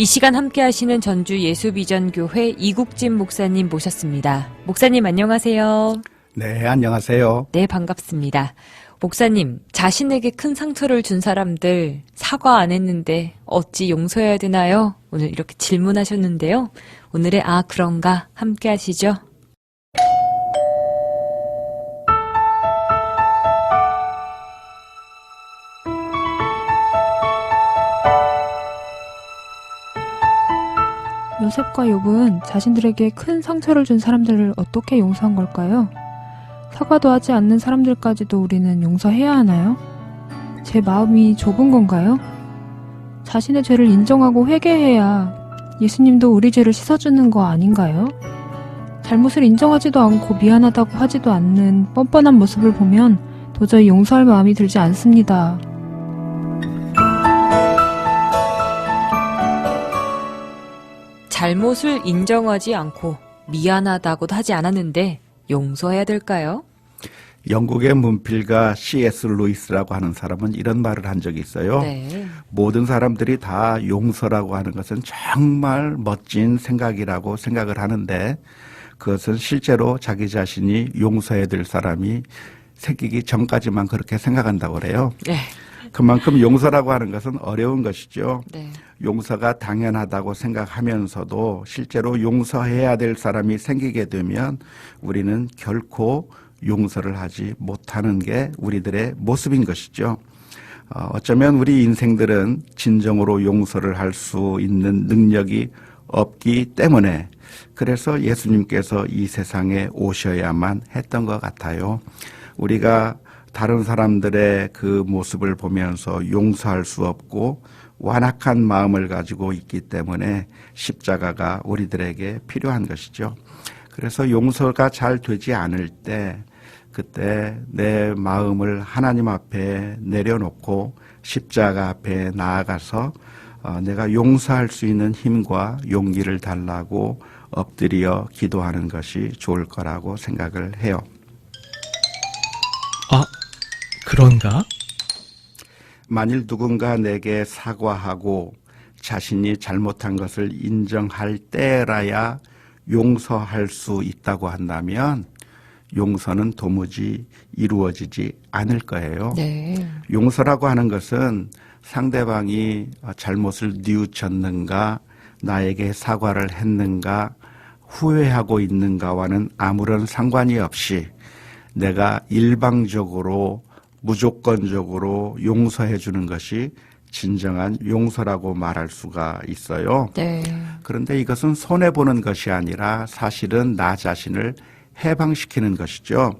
이 시간 함께 하시는 전주 예수비전교회 이국진 목사님 모셨습니다. 목사님 안녕하세요. 네, 안녕하세요. 네, 반갑습니다. 목사님, 자신에게 큰 상처를 준 사람들 사과 안 했는데 어찌 용서해야 되나요? 오늘 이렇게 질문하셨는데요. 오늘의 아, 그런가 함께 하시죠. 요셉과 욥은 자신들에게 큰 상처를 준 사람들을 어떻게 용서한 걸까요? 사과도 하지 않는 사람들까지도 우리는 용서해야 하나요? 제 마음이 좁은 건가요? 자신의 죄를 인정하고 회개해야 예수님도 우리 죄를 씻어주는 거 아닌가요? 잘못을 인정하지도 않고 미안하다고 하지도 않는 뻔뻔한 모습을 보면 도저히 용서할 마음이 들지 않습니다. 잘못을 인정하지 않고 미안하다고도 하지 않았는데 용서해야 될까요? 영국의 문필가 C.S. 루이스라고 하는 사람은 이런 말을 한 적이 있어요. 네. 모든 사람들이 다 용서라고 하는 것은 정말 멋진 생각이라고 생각을 하는데 그것은 실제로 자기 자신이 용서해야 될 사람이 생기기 전까지만 그렇게 생각한다고 그래요. 네. 그만큼 용서라고 하는 것은 어려운 것이죠. 네. 용서가 당연하다고 생각하면서도 실제로 용서해야 될 사람이 생기게 되면 우리는 결코 용서를 하지 못하는 게 우리들의 모습인 것이죠. 어, 어쩌면 우리 인생들은 진정으로 용서를 할 수 있는 능력이 없기 때문에 그래서 예수님께서 이 세상에 오셔야만 했던 것 같아요. 우리가 다른 사람들의 그 모습을 보면서 용서할 수 없고 완악한 마음을 가지고 있기 때문에 십자가가 우리들에게 필요한 것이죠. 그래서 용서가 잘 되지 않을 때 그때 내 마음을 하나님 앞에 내려놓고 십자가 앞에 나아가서 어, 내가 용서할 수 있는 힘과 용기를 달라고 엎드려 기도하는 것이 좋을 거라고 생각을 해요. 아, 그런가? 만일 누군가 내게 사과하고 자신이 잘못한 것을 인정할 때라야 용서할 수 있다고 한다면 용서는 도무지 이루어지지 않을 거예요. 네. 용서라고 하는 것은 상대방이 잘못을 뉘우쳤는가, 나에게 사과를 했는가, 후회하고 있는가와는 아무런 상관이 없이 내가 일방적으로 무조건적으로 용서해 주는 것이 진정한 용서라고 말할 수가 있어요. 네. 그런데 이것은 손해 보는 것이 아니라 사실은 나 자신을 해방시키는 것이죠.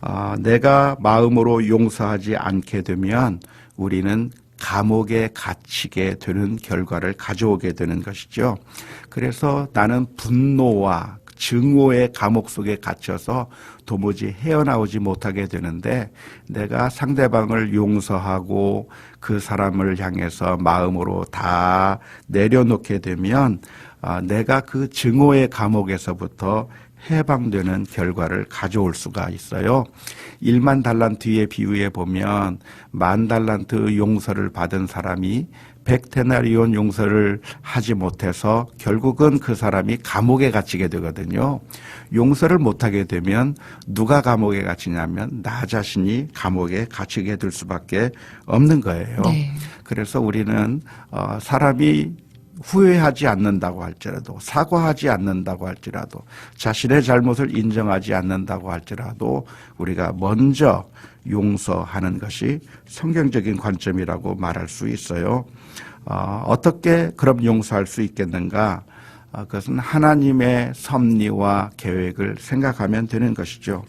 어, 내가 마음으로 용서하지 않게 되면 우리는 감옥에 갇히게 되는 결과를 가져오게 되는 것이죠. 그래서 나는 분노와 증오의 감옥 속에 갇혀서 도무지 헤어나오지 못하게 되는데 내가 상대방을 용서하고 그 사람을 향해서 마음으로 다 내려놓게 되면 아, 내가 그 증오의 감옥에서부터 해방되는 결과를 가져올 수가 있어요. 1만 달란트의 비유에 보면 만 달란트 용서를 받은 사람이 백테나리온 용서를 하지 못해서 결국은 그 사람이 감옥에 갇히게 되거든요. 용서를 못하게 되면 누가 감옥에 갇히냐면 나 자신이 감옥에 갇히게 될 수밖에 없는 거예요. 네. 그래서 우리는 어, 사람이 후회하지 않는다고 할지라도 사과하지 않는다고 할지라도 자신의 잘못을 인정하지 않는다고 할지라도 우리가 먼저 용서하는 것이 성경적인 관점이라고 말할 수 있어요. 어, 어떻게 그럼 용서할 수 있겠는가? 어, 그것은 하나님의 섭리와 계획을 생각하면 되는 것이죠.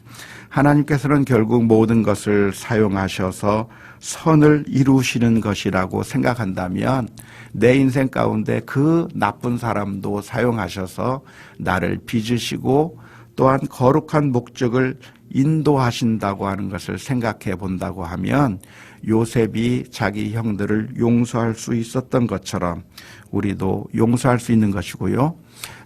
하나님께서는 결국 모든 것을 사용하셔서 선을 이루시는 것이라고 생각한다면 내 인생 가운데 그 나쁜 사람도 사용하셔서 나를 빚으시고 또한 거룩한 목적을 인도하신다고 하는 것을 생각해 본다고 하면 요셉이 자기 형들을 용서할 수 있었던 것처럼 우리도 용서할 수 있는 것이고요.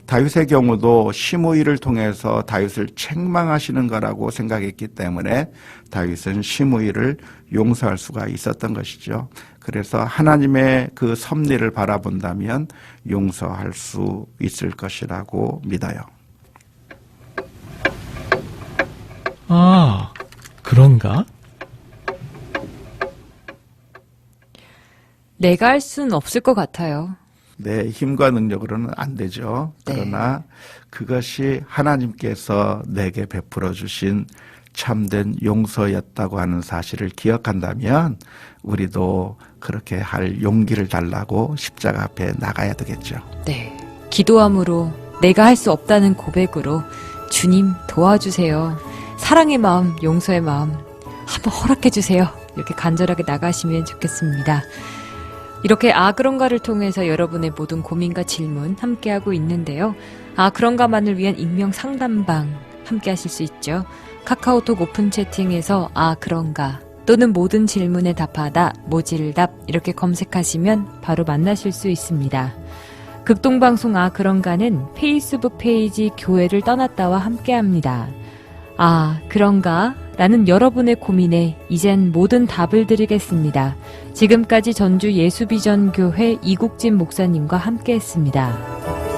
다윗의 경우도 시므이를 통해서 다윗을 책망하시는 거라고 생각했기 때문에 다윗은 시므이를 용서할 수가 있었던 것이죠. 그래서 하나님의 그 섭리를 바라본다면 용서할 수 있을 것이라고 믿어요. 아, 그런가? 내가 할 수는 없을 것 같아요. 내 힘과 능력으로는 안 되죠. 네. 그러나 그것이 하나님께서 내게 베풀어 주신 참된 용서였다고 하는 사실을 기억한다면 우리도 그렇게 할 용기를 달라고 십자가 앞에 나가야 되겠죠. 네. 기도함으로 내가 할 수 없다는 고백으로 주님 도와주세요. 사랑의 마음, 용서의 마음 한번 허락해 주세요. 이렇게 간절하게 나가시면 좋겠습니다. 이렇게 아 그런가를 통해서 여러분의 모든 고민과 질문 함께하고 있는데요. 아 그런가만을 위한 익명 상담방 함께 하실 수 있죠. 카카오톡 오픈 채팅에서 아 그런가 또는 모든 질문에 답하다 모질답 이렇게 검색하시면 바로 만나실 수 있습니다. 극동방송 아 그런가는 페이스북 페이지 교회를 떠났다와 함께합니다. 아 그런가? 라는 여러분의 고민에 이젠 모든 답을 드리겠습니다. 지금까지 전주 예수비전교회 이국진 목사님과 함께 했습니다.